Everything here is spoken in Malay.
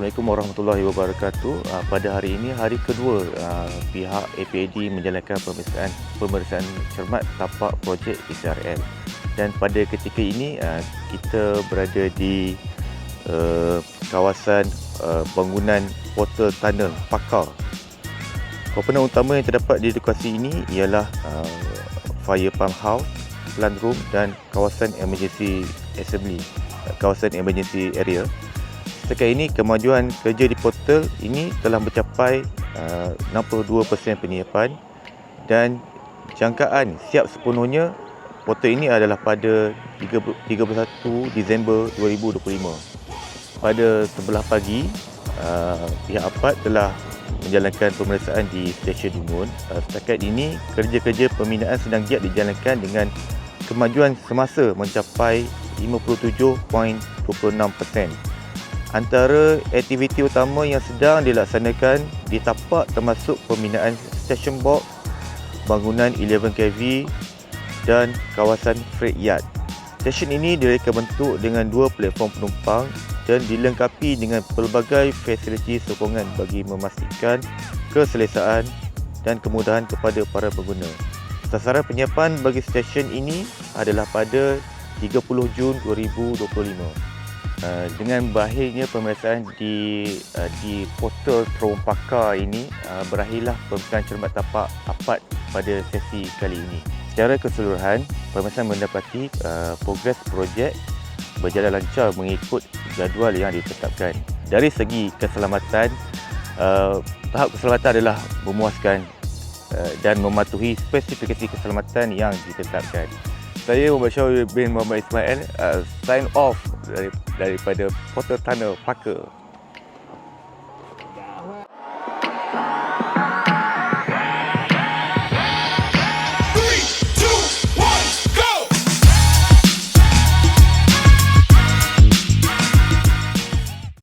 Assalamualaikum warahmatullahi wabarakatuh. Uh, pada hari ini hari kedua uh, pihak APAD menjalankan pemeriksaan pemeriksaan cermat tapak projek SRL. Dan pada ketika ini uh, kita berada di uh, kawasan uh, bangunan portal tunnel Pakar. Komponen utama yang terdapat di lokasi ini ialah fire pump house, plant room dan kawasan emergency assembly, kawasan emergency area. Setakat ini kemajuan kerja di portal ini telah mencapai uh, 62% penyiapan dan jangkaan siap sepenuhnya portal ini adalah pada 31 Disember 2025. Pada sebelah pagi, uh, pihak APAT telah menjalankan pemeriksaan di stesen Dungun. Uh, setakat ini, kerja-kerja pembinaan sedang giat dijalankan dengan kemajuan semasa mencapai 57.26%. Antara aktiviti utama yang sedang dilaksanakan di tapak termasuk pembinaan station box, bangunan 11 kV dan kawasan freight yard. Stesen ini direka bentuk dengan dua platform penumpang dan dilengkapi dengan pelbagai fasiliti sokongan bagi memastikan keselesaan dan kemudahan kepada para pengguna. Sasaran penyiapan bagi stesen ini adalah pada 30 Jun 2025. Uh, dengan berakhirnya pemeriksaan di uh, di portal Terowong Pakar ini uh, berakhirlah pemeriksaan cermat tapak apat pada sesi kali ini. Secara keseluruhan, pemeriksaan mendapati uh, progres projek berjalan lancar mengikut jadual yang ditetapkan. Dari segi keselamatan, uh, tahap keselamatan adalah memuaskan uh, dan mematuhi spesifikasi keselamatan yang ditetapkan. Saya Syawir bin Muhammad Ismail uh, sign off dari, daripada Portal Tunnel Parker